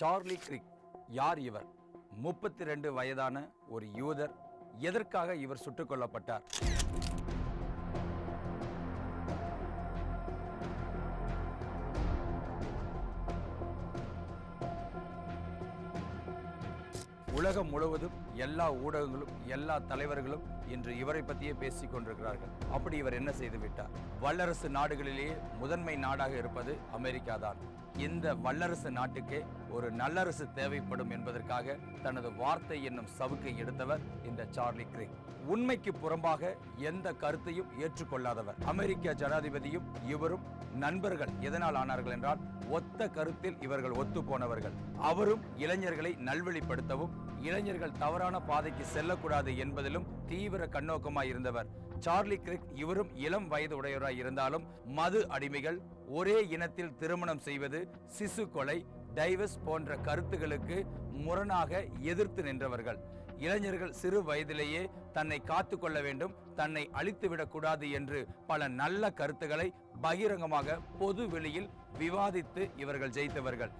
Charlie கிரிக் யார் இவர்? முப்பத்தி ரெண்டு வயதான ஒரு யூதர். எதற்காக இவர் சுட்டுக் கொல்லப்பட்டார்? உலகம் முழுவதும் எல்லா ஊடகங்களும் எல்லா தலைவர்களும் இன்று இவரை பற்றியே பேசிக் கொண்டிருக்கிறார்கள். அப்படி இவர் என்ன செய்து விட்டார்? வல்லரசு நாடுகளிலேயே முதன்மை நாடாக இருப்பது அமெரிக்கா தான் இந்த வல்லரசு நாட்டுக்கே ஒரு நல்லரசு தேவைப்படும் என்பதற்காக தனது வார்த்தை என்னும் சவுக்கை எடுத்தவர் இந்த சார்லி கிரேக் உண்மைக்கு புறம்பாக எந்த கருத்தையும் ஏற்றுக்கொள்ளாதவர். அமெரிக்க ஜனாதிபதியும் இவரும் நண்பர்கள் எதனால் ஆனார்கள் என்றால் ஒத்த கருத்தில் இவர்கள் ஒத்து போனவர்கள் அவரும் இளைஞர்களை நல்வழிப்படுத்தவும் இளைஞர்கள் தவறான பாதைக்கு செல்லக்கூடாது என்பதிலும் தீவிர கண்ணோக்கமாய் இருந்தவர் சார்லி கிரிக் இவரும் இளம் வயது உடையவராய் இருந்தாலும் மது அடிமைகள் ஒரே இனத்தில் திருமணம் செய்வது சிசு கொலை டைவஸ் போன்ற கருத்துகளுக்கு முரணாக எதிர்த்து நின்றவர்கள். இளைஞர்கள் சிறு வயதிலேயே தன்னை காத்து கொள்ள வேண்டும் தன்னை அழித்துவிடக்கூடாது என்று பல நல்ல கருத்துக்களை பகிரங்கமாக பொது வெளியில் விவாதித்து இவர்கள் ஜெயித்தவர்கள்.